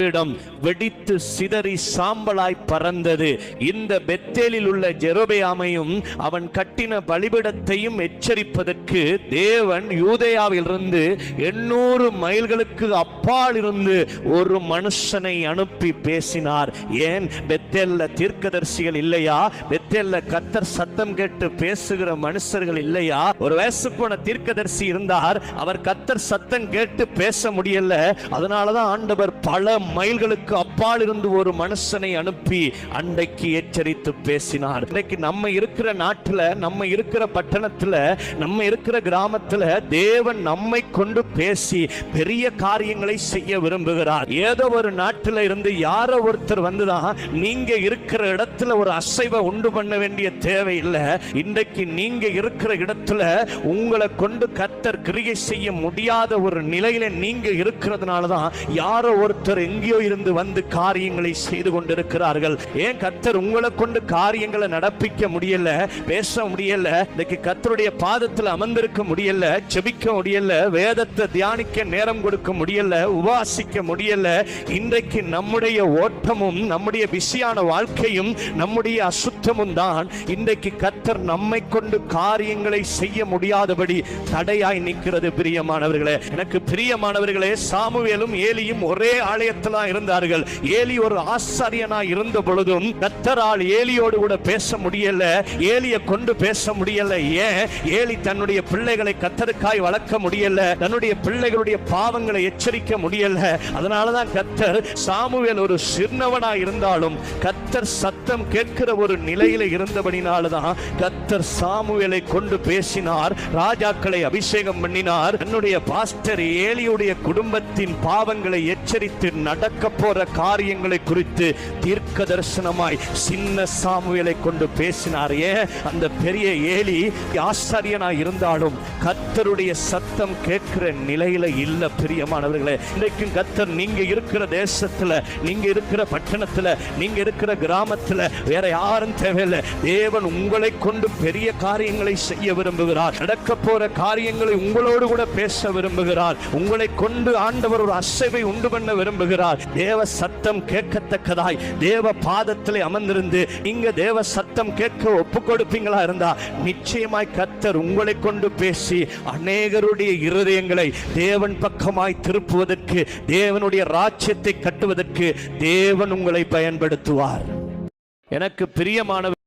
இடம் வெடித்து சிதறி சாம்பலாய் பறந்தது. இந்த பெத்தேலில் உள்ள ஜெரோபெயாமையும் அவன் கட்டின பலிபிடத்தையும் எச்சரிப்பதற்கு தேவன் யூதேயாவிலிருந்து எண்ணூறு மைல்களுக்கு அப்பால் இருந்து ஒரு மனுஷனை அனுப்பி பேசினார். ஏன்? பெத்தேல்ல தீர்க்கதரிசிகள் இல்லையா? பெத்தேல்ல கத்தர் சத்தம் கேட்டு பேசுகிற மனுஷர்கள் இல்லையா? ஒரு வயசு போன தீர்க்கதரிசி இருந்தார். அவர் கத்தர் சத்தம் கேட்டு பேச முடியல. அதனாலதான் ஆண்டவர் பல மைல்களுக்கு அப்பால் இருந்து ஒரு மனுஷனை அனுப்பி அன்றைக்கு எச்சரித்து பேசினார். இன்றைக்கு நம்ம இருக்கிற நாட்டில் நம்ம இருக்கிற பட்டணத்தில் நம்ம இருக்கிற கிராமத்தில் தேவன் நம்மை கொண்டு பேசி பெரிய காரியங்களை செய்ய விரும்புகிறார். ஏதோ ஒரு நாட்டில் இருந்து யாரோ ஒருத்தர் வந்துதான் நீங்க இருக்கிற இடத்துல ஒரு அசைவை உண்டு பண்ண வேண்டிய தேவை இல்லை இன்றைக்கு நீங்க இருக்கிற இடத்துல உங்களை கொண்டு கத்தர் கிரியை செய்ய முடியாத ஒரு நிலையில நீங்க இருக்கிறதுனால தான் யாரோ ஒருத்தர் எங்கேயோ இருந்து வந்து காரியங்களை செய்து கொண்டிருக்கிறார்கள். ஏன் கத்தர் உங்களை கொண்டு காரியங்களை நடப்பிக்க முடியல பேச முடியல இன்னைக்கு கத்தருடைய பாதத்தில் அமர்ந்திருக்க முடியல செபிக்க முடியல வேதத்தை தியானிக்க நேரம் கொடுக்க முடியல உபாசிக்க முடியல இன்றைக்கு நம்முடைய ஓட்டமும் நம்முடைய பிஸியான வாழ்க்கையும் நம்முடைய அசுத்தமும் தான். இன்றைக்கு கத்தர் நம்மை கொண்டு காரியங்களை செய்ய முடியாதபடி தடையாய் நிற்கிறது பிரியமானவர்களே. எனக்கு பிரியமானவர்களே சாமுவேலும் ஏலியும் ஒரே ஆலயத்தில் இருந்தார்கள். ஏலி ஒரு ஆசாரியனா இருந்த பொழுதும் கத்தரால் ஏலியோடு கூட பேச முடியல. ஏலிய கொண்டு பேச முடியல. ஏன்? ஏலி தன்னுடைய பிள்ளைகளை கத்தருக்காய் வளர்க்க முடியல. தன்னுடைய பிள்ளைகளுடைய பாவங்களை எச்சரிக்க முடியல. அதனாலதான் கத்தர் சாமுவேல் ஒரு சிறுனவனா இருந்தாலும் கத்தர் சத்தம் கேட்கிற ஒரு நிலையில இருந்தபடினாலதான் கத்தர் சாமுவேலை கொண்டு பேசினார் ராஜாக்களை அபிஷேகம் பண்ணினார். தன்னுடைய பாஸ்டர் ஏலியுடைய குடும்பத்தின் பாவங்களை எச்சரித்து நடக்க போற காரியங்களை குறித்து தீர்க்க தரிசனமாய் சின்ன சாமுவேலை கொண்டு பேசினாரே. அந்த பெரிய ஏலி ஆசாரியனா இருந்தாலும் கத்தருடைய சத்தம் கேட்கிற நிலையில இல்ல பிரியமானவர்களே. இன்றைக்கும் கத்தர் நீங்க இருக்கிற தேசத்துல நீங்க இருக்கிற பட்டணத்துல நீங்க இருக்கிற கிராமத்துல வேற யாரும் தேவையில்லை. தேவன் உங்களை கொண்டு பெரிய காரியங்களை செய்ய விரும்புகிறார். நடக்க போற காரியங்களை உங்களோடு கூட பேச விரும்புகிறார். உங்களை கொண்டு ஆண்டவர் ஒரு அசைவை உண்டு பண்ண விரும்புகிறார். தேவ சத்தம் கேட்கத்தக்கதாய் தேவ பாதத்தில் அமர்ந்திருந்து இங்க தேவ சத்தம் கேட்க ஒப்பு கொடுப்பீங்களா இருந்தா நிச்சயமாய் கத்தர் உங்களை கொண்டு பேசி அநேகருடைய இருதயங்களை தேவன் பக்கமாய் திருப்புவதற்கு தேவனுடைய ராஜ்யத்தை கட்டுவதற்கு தேவன் உங்களை பயன்படுத்துவார். எனக்கு பிரியமானவர்